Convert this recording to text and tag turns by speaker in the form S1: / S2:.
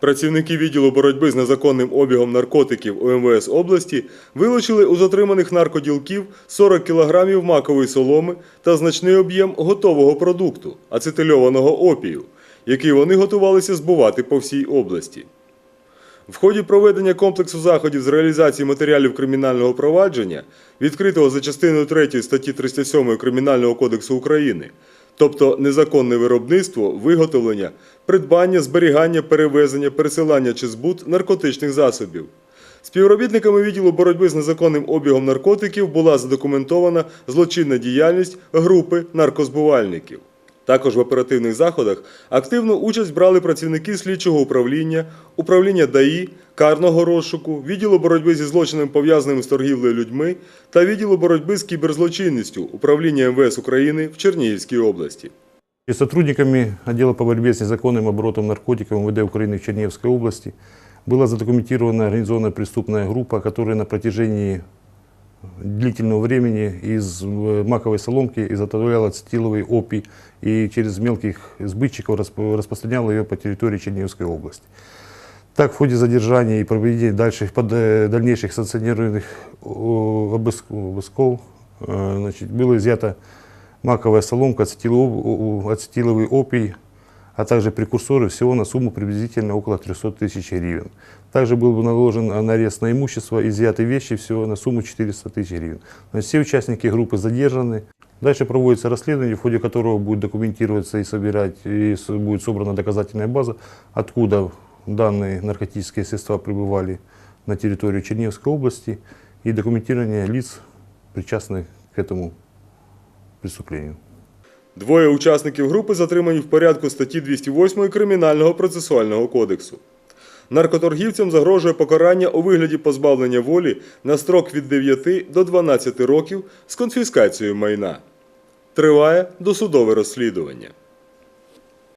S1: Працівники відділу боротьби з незаконним обігом наркотиків УМВС області вилучили у затриманих наркоділків 40 кілограмів макової соломи та значний об'єм готового продукту ацетильованого опію, який вони готувалися збувати по всій області. В ході проведення комплексу заходів з реалізації матеріалів кримінального провадження, відкритого за частиною 3 статті 307 Кримінального кодексу України, тобто незаконне виробництво, виготовлення, придбання, зберігання, перевезення, пересилання чи збут наркотичних засобів. Співробітниками відділу боротьби з незаконним обігом наркотиків була задокументована злочинна діяльність групи наркозбувальників. Також в оперативних заходах активну участь брали працівники слідчого управління, управління ДАІ, карного розшуку, відділу боротьби зі злочинами пов'язаними з торгівлею людьми та відділу боротьби з кіберзлочинністю управління МВС України в Чернігівській області.
S2: И сотрудниками отдела по борьбе с незаконным оборотом наркотиков МВД Украины в Черниговской области была задокументирована организованная преступная группа, которая на протяжении длительного времени из маковой соломки изготовляла ацетиловый опий и через мелких сбытчиков расп- распространяла ее по территории Черниговской области. Так, в ходе задержания и проведения дальших, под- э, дальнейших санкционированных обысков э, значит, было изъято маковая соломка, ацетиловый опий, а также прекурсоры всего на сумму приблизительно около 300 тысяч гривен. Также был наложен арест на имущество, изъяты вещи всего на сумму 400 тысяч гривен. Есть все участники группы задержаны. Дальше проводится расследование, в ходе которого будет документироваться и собирать, и будет собрана доказательная база, откуда данные наркотические средства пребывали на территорию Черниговской области и документирование лиц, причастных к этому преступлению.
S1: Двоє учасників групи затримані в порядку статті 208 Кримінального процесуального кодексу. Наркоторгівцям загрожує покарання у вигляді позбавлення волі на строк від 9 до 12 років з конфіскацією майна. Триває досудове розслідування.